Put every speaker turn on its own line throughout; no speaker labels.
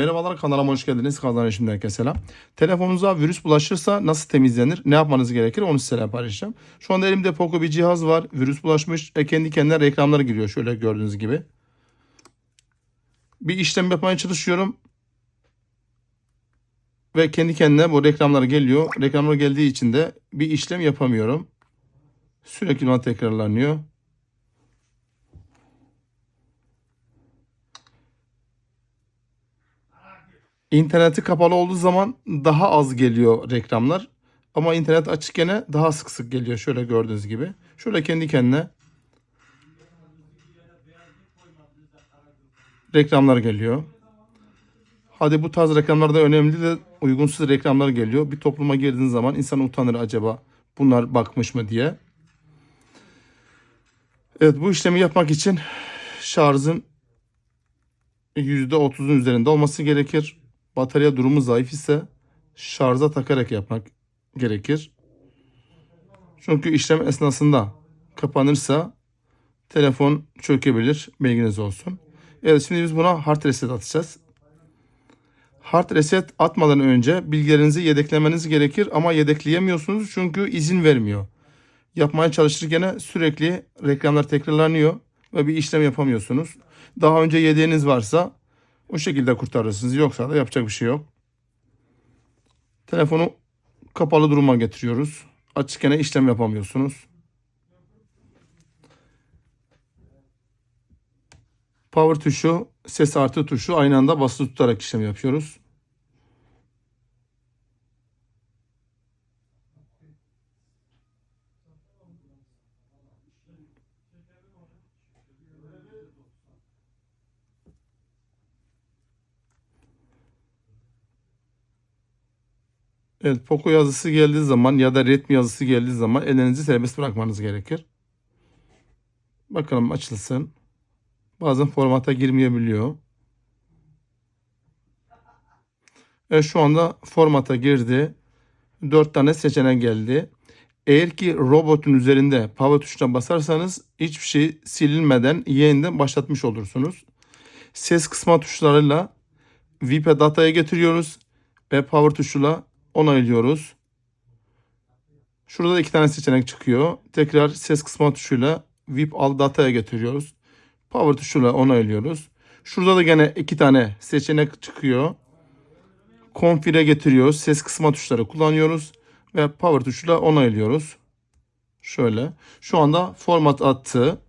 Merhabalar kanalıma hoş geldiniz. Kanalıma şimdi herkese selam. Telefonunuza virüs bulaşırsa nasıl temizlenir? Ne yapmanız gerekir? Onu sizinle paylaşacağım. Şu anda elimde Poco bir cihaz var. Virüs bulaşmış. E kendi kendine reklamlar giriyor. Şöyle gördüğünüz gibi. Bir işlem yapmaya çalışıyorum. Ve kendi kendine bu reklamlar geliyor. Reklamlar geldiği için de bir işlem yapamıyorum. Sürekli bana tekrarlanıyor. İnterneti kapalı olduğu zaman daha az geliyor reklamlar. Ama internet açık gene daha sık sık geliyor. Şöyle gördüğünüz gibi. Şöyle kendi kendine reklamlar geliyor. Hadi bu tarz reklamlar da önemli de uygunsuz reklamlar geliyor. Bir topluma girdiğiniz zaman insan utanır acaba bunlar bakmış mı diye. Evet bu işlemi yapmak için şarjın %30'un üzerinde olması gerekir. Batarya durumu zayıf ise şarja takarak yapmak gerekir. Çünkü işlem esnasında kapanırsa telefon çökebilir. Bilginiz olsun. Evet şimdi biz buna hard reset atacağız. Hard reset atmadan önce bilgilerinizi yedeklemeniz gerekir ama yedekleyemiyorsunuz çünkü izin vermiyor. Yapmaya çalışırken sürekli reklamlar tekrarlanıyor ve bir işlem yapamıyorsunuz. Daha önce yedeğiniz varsa o şekilde kurtarırsınız. Yoksa da yapacak bir şey yok. Telefonu kapalı duruma getiriyoruz. Açıkken işlem yapamıyorsunuz. Power tuşu, ses artı tuşu aynı anda basılı tutarak işlem yapıyoruz. Evet, Poco yazısı geldiği zaman ya da Redmi yazısı geldiği zaman elinizi serbest bırakmanız gerekir. Bakalım açılsın. Bazen formata girmeyebiliyor. Evet şu anda formata girdi. 4 tane seçenek geldi. Eğer ki robotun üzerinde power tuşuna basarsanız hiçbir şey silinmeden yeniden başlatmış olursunuz. Ses kısma tuşlarıyla VIP'e dataya getiriyoruz ve power tuşuyla onaylıyoruz. Şurada da iki tane seçenek çıkıyor. Tekrar ses kısma tuşuyla VIP al dataya getiriyoruz. Power tuşuyla onaylıyoruz. Şurada da gene iki tane seçenek çıkıyor. Config'e getiriyoruz. Ses kısma tuşları kullanıyoruz. Ve power tuşuyla onaylıyoruz. Şöyle. Şu anda format attı.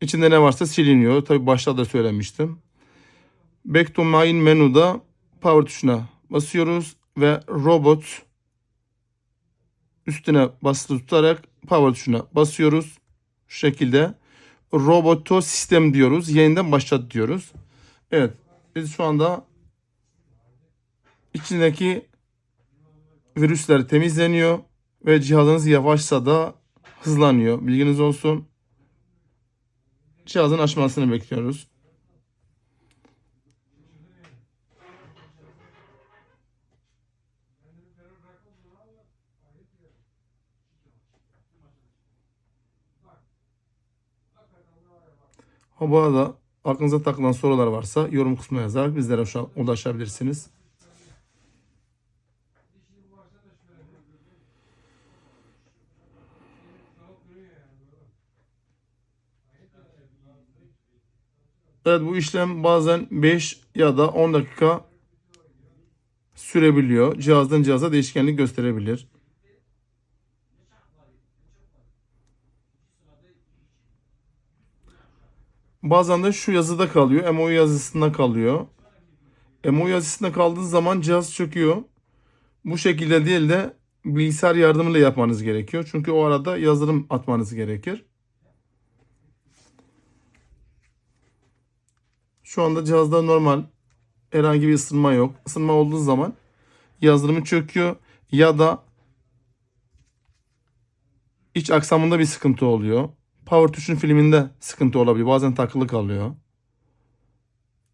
İçinde ne varsa siliniyor. Tabi başta da söylemiştim. Back to main menu'da power tuşuna basıyoruz ve robot üstüne basılı tutarak power tuşuna basıyoruz. Şu şekilde roboto sistem diyoruz. Yeniden başlat diyoruz. Evet. Biz şu anda içindeki virüsler temizleniyor ve cihazınız yavaşsa da hızlanıyor. Bilginiz olsun. Cihazın açmasını bekliyoruz. Ha bu arada aklınıza takılan sorular varsa yorum kısmına yazarak bizlere ulaşabilirsiniz. Evet bu işlem bazen 5 ya da 10 dakika sürebiliyor. Cihazdan cihaza değişkenlik gösterebilir. Bazen de şu yazıda kalıyor. MO yazısında kalıyor. MO yazısında kaldığı zaman cihaz çöküyor. Bu şekilde değil de bilgisayar yardımıyla yapmanız gerekiyor. Çünkü o arada yazılım atmanız gerekir. Şu anda cihazda normal herhangi bir ısınma yok. Isınma olduğu zaman yazılımı çöküyor ya da iç aksamında bir sıkıntı oluyor. Power tuşun filminde sıkıntı olabiliyor. Bazen takılı kalıyor.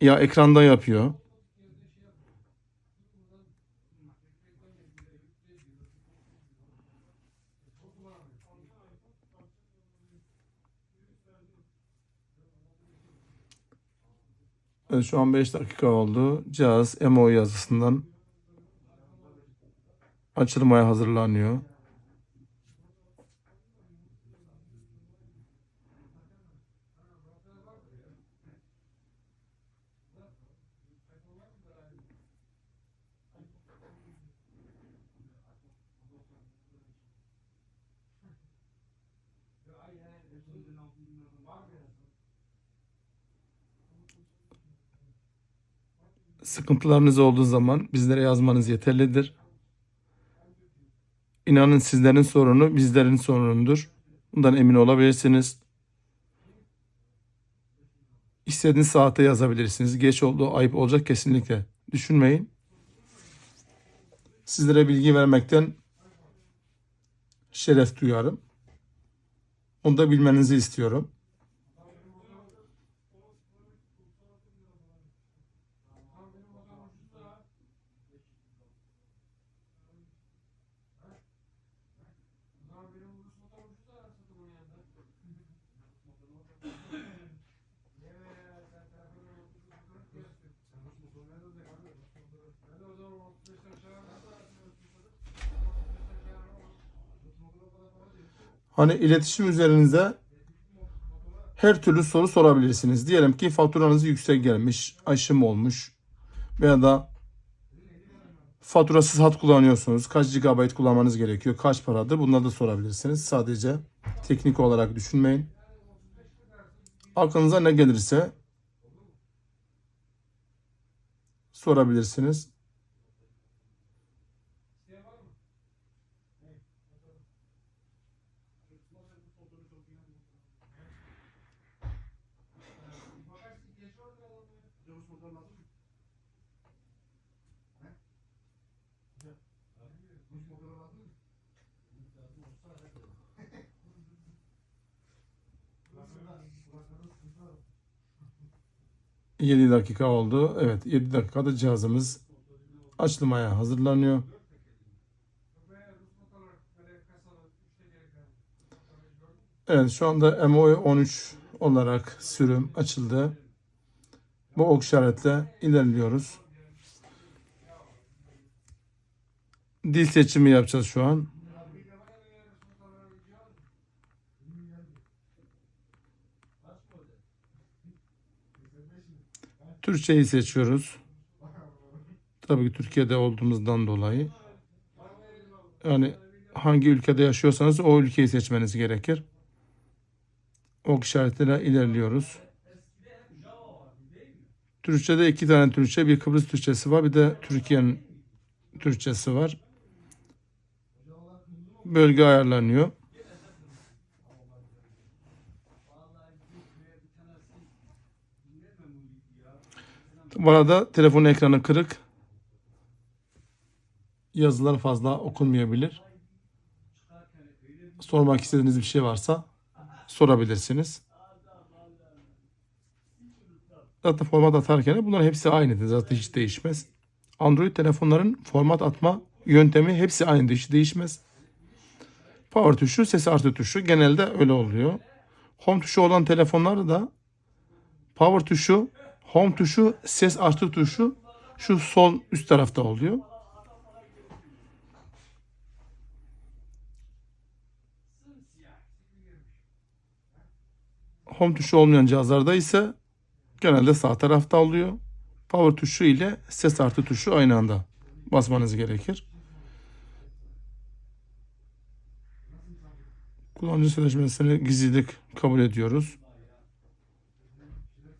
Ya ekranda yapıyor. Evet, şu an 5 dakika oldu. Cihaz MO yazısından açılmaya hazırlanıyor. Sıkıntılarınız olduğu zaman bizlere yazmanız yeterlidir. İnanın sizlerin sorunu bizlerin sorunundur. Bundan emin olabilirsiniz. İstediğiniz saate yazabilirsiniz. Geç oldu, ayıp olacak kesinlikle. Düşünmeyin. Sizlere bilgi vermekten şeref duyarım. Onu da bilmenizi istiyorum. Hani iletişim üzerinize her türlü soru sorabilirsiniz. Diyelim ki faturanız yüksek gelmiş, aşım olmuş veya da faturasız hat kullanıyorsunuz. Kaç GB kullanmanız gerekiyor, kaç paradır bunları da sorabilirsiniz. Sadece teknik olarak düşünmeyin. Aklınıza ne gelirse sorabilirsiniz. Yedi dakika oldu. Evet 7 dakikada cihazımız açılmaya hazırlanıyor. Evet şu anda MOE 13 olarak sürüm açıldı. Bu ok işaretle ilerliyoruz. Dil seçimi yapacağız şu an. Türkçeyi seçiyoruz. Tabii ki Türkiye'de olduğumuzdan dolayı. Yani hangi ülkede yaşıyorsanız o ülkeyi seçmeniz gerekir. Ok işaretiyle ilerliyoruz. Türkçe'de iki tane Türkçe, bir Kıbrıs Türkçesi var, bir de Türkiye'nin Türkçesi var. Bölge ayarlanıyor. Bu arada telefonun ekranı kırık. Yazılar fazla okunmayabilir. Sormak istediğiniz bir şey varsa sorabilirsiniz. Zaten format atarken bunların hepsi aynıdır. Zaten hiç değişmez. Android telefonların format atma yöntemi hepsi aynı. Hiç değişmez. Power tuşu, ses artı tuşu genelde öyle oluyor. Home tuşu olan telefonlarda da power tuşu, home tuşu, ses artı tuşu şu sol üst tarafta oluyor. Home tuşu olmayan cihazlarda ise genelde sağ tarafta oluyor. Power tuşu ile ses artı tuşu aynı anda basmanız gerekir. Kullanıcı sözleşmesini gizlilik kabul ediyoruz.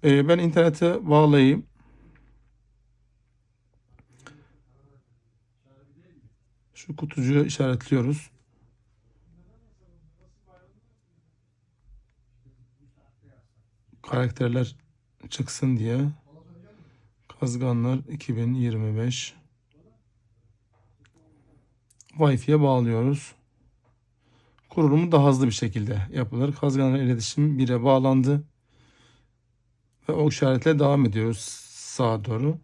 Ee, ben internete bağlayayım. Şu kutucuğu işaretliyoruz. Karakterler çıksın diye. Kazganlar 2025 Wi-Fi'ye bağlıyoruz. Kurulumu daha hızlı bir şekilde yapılır. Kazganlar iletişim 1'e bağlandı. Ve o işaretle devam ediyoruz sağa doğru.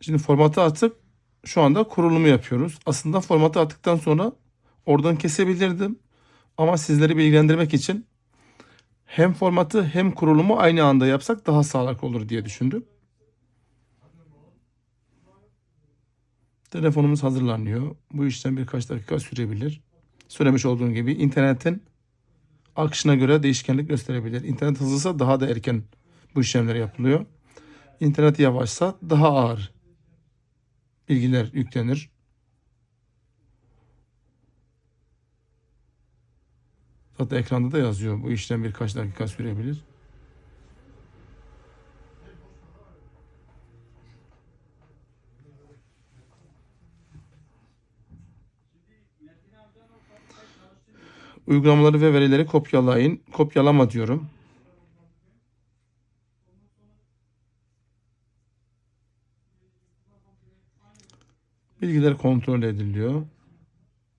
Şimdi formatı atıp şu anda kurulumu yapıyoruz. Aslında formatı attıktan sonra oradan kesebilirdim. Ama sizleri bilgilendirmek için hem formatı hem kurulumu aynı anda yapsak daha sağlıklı olur diye düşündüm. Telefonumuz hazırlanıyor. Bu işlem birkaç dakika sürebilir. Söylemiş olduğum gibi internetin akışına göre değişkenlik gösterebilir. İnternet hızlısa daha da erken bu işlemler yapılıyor. İnternet yavaşsa daha ağır bilgiler yüklenir. Zaten ekranda da yazıyor. Bu işlem birkaç dakika sürebilir. Uygulamaları ve verileri kopyalayın. Kopyalama diyorum. Bilgiler kontrol ediliyor.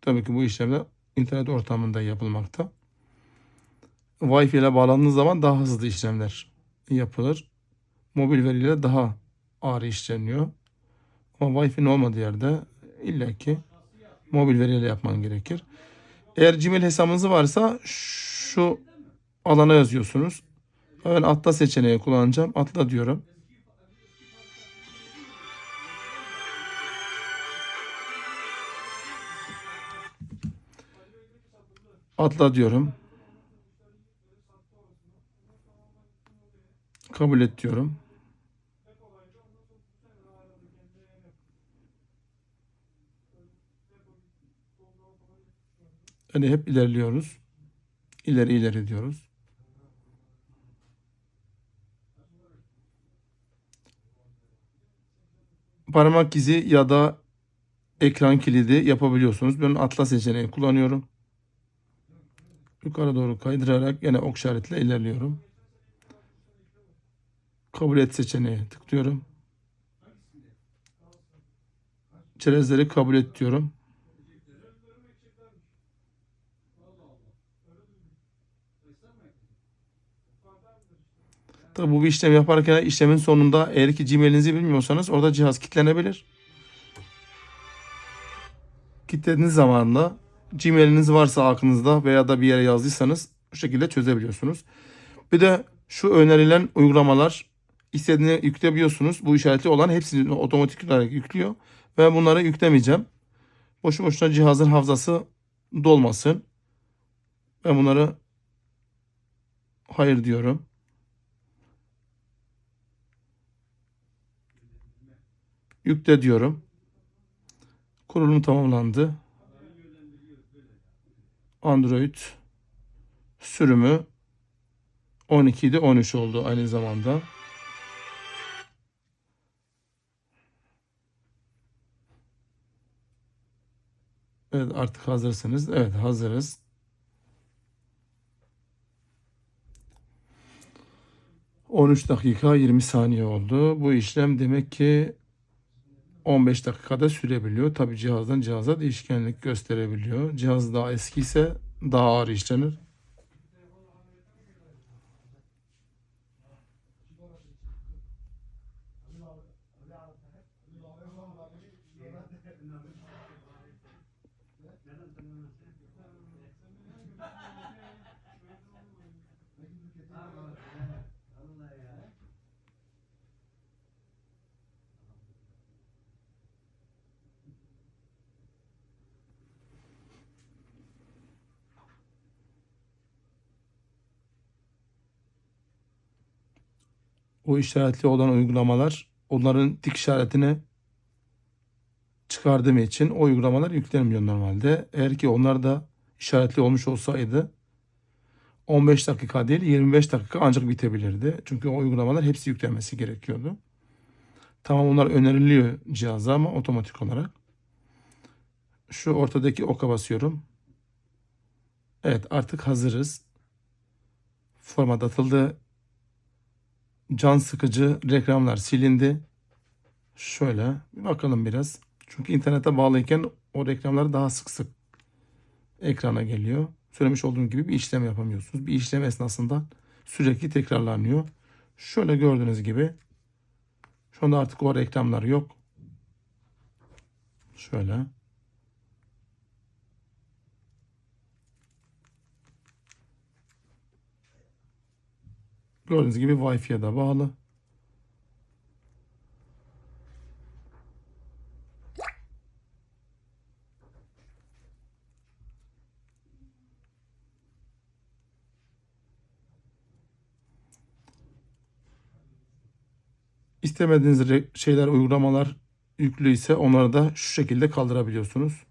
Tabii ki bu işlemler internet ortamında yapılmakta. Wi-Fi ile bağlandığınız zaman daha hızlı işlemler yapılır. Mobil veriyle daha ağır işleniyor. Ama Wi-Fi'nin olmadığı yerde illaki mobil veriyle yapman gerekir. Eğer Gmail hesabınız varsa şu alana yazıyorsunuz. Ben atla seçeneği kullanacağım. Atla diyorum. Atla diyorum. Kabul et diyorum. Yani hep ilerliyoruz. İleri ileri diyoruz. Parmak izi ya da ekran kilidi yapabiliyorsunuz. Ben atla seçeneği kullanıyorum. Yukarı doğru kaydırarak yine ok işaretle ilerliyorum. Kabul et seçeneği tıklıyorum. Çerezleri kabul et diyorum. Tabi bu bir işlem yaparken işlemin sonunda eğer ki Gmail'inizi bilmiyorsanız orada cihaz kilitlenebilir. Kilitlediğiniz zaman da Gmail'iniz varsa aklınızda veya da bir yere yazdıysanız bu şekilde çözebiliyorsunuz. Bir de şu önerilen uygulamalar istediğini yükleyebiliyorsunuz. Bu işaretli olan hepsini otomatik olarak yüklüyor. Ve bunları yüklemeyeceğim. Boşu boşuna cihazın hafızası dolmasın. Ben bunları hayır diyorum. Yükle diyorum. Kurulum tamamlandı. Android sürümü 12'de 13 oldu aynı zamanda. Evet artık hazırsınız. Evet hazırız. ...13 dakika 20 saniye oldu. Bu işlem demek ki 15 dakikada sürebiliyor. Tabi cihazdan cihaza değişkenlik gösterebiliyor. Cihaz daha eski ise daha ağır işlenir. O işaretli olan uygulamalar onların tik işaretini çıkardığım için o uygulamalar yüklenmiyor normalde. Eğer ki onlar da işaretli olmuş olsaydı 15 dakika değil 25 dakika ancak bitebilirdi. Çünkü o uygulamalar hepsi yüklenmesi gerekiyordu. Tamam onlar öneriliyor cihaza ama otomatik olarak. Şu ortadaki oka basıyorum. Evet artık hazırız. Format atıldı. Can sıkıcı reklamlar silindi. Şöyle bir bakalım biraz. Çünkü internete bağlıyken o reklamlar daha sık sık ekrana geliyor. Söylemiş olduğum gibi bir işlem yapamıyorsunuz. Bir işlem esnasında sürekli tekrarlanıyor. Şöyle gördüğünüz gibi şu anda artık o reklamlar yok. Şöyle. Gördüğünüz gibi Wi-Fi'ye de bağlı. İstemediğiniz şeyler, uygulamalar yüklü ise onları da şu şekilde kaldırabiliyorsunuz.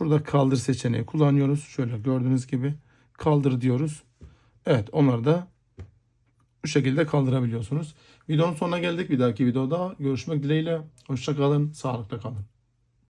Şurada kaldır seçeneği kullanıyoruz. Şöyle gördüğünüz gibi kaldır diyoruz. Evet onları da bu şekilde kaldırabiliyorsunuz. Videonun sonuna geldik. Bir dahaki videoda görüşmek dileğiyle. Hoşça kalın, sağlıkla kalın.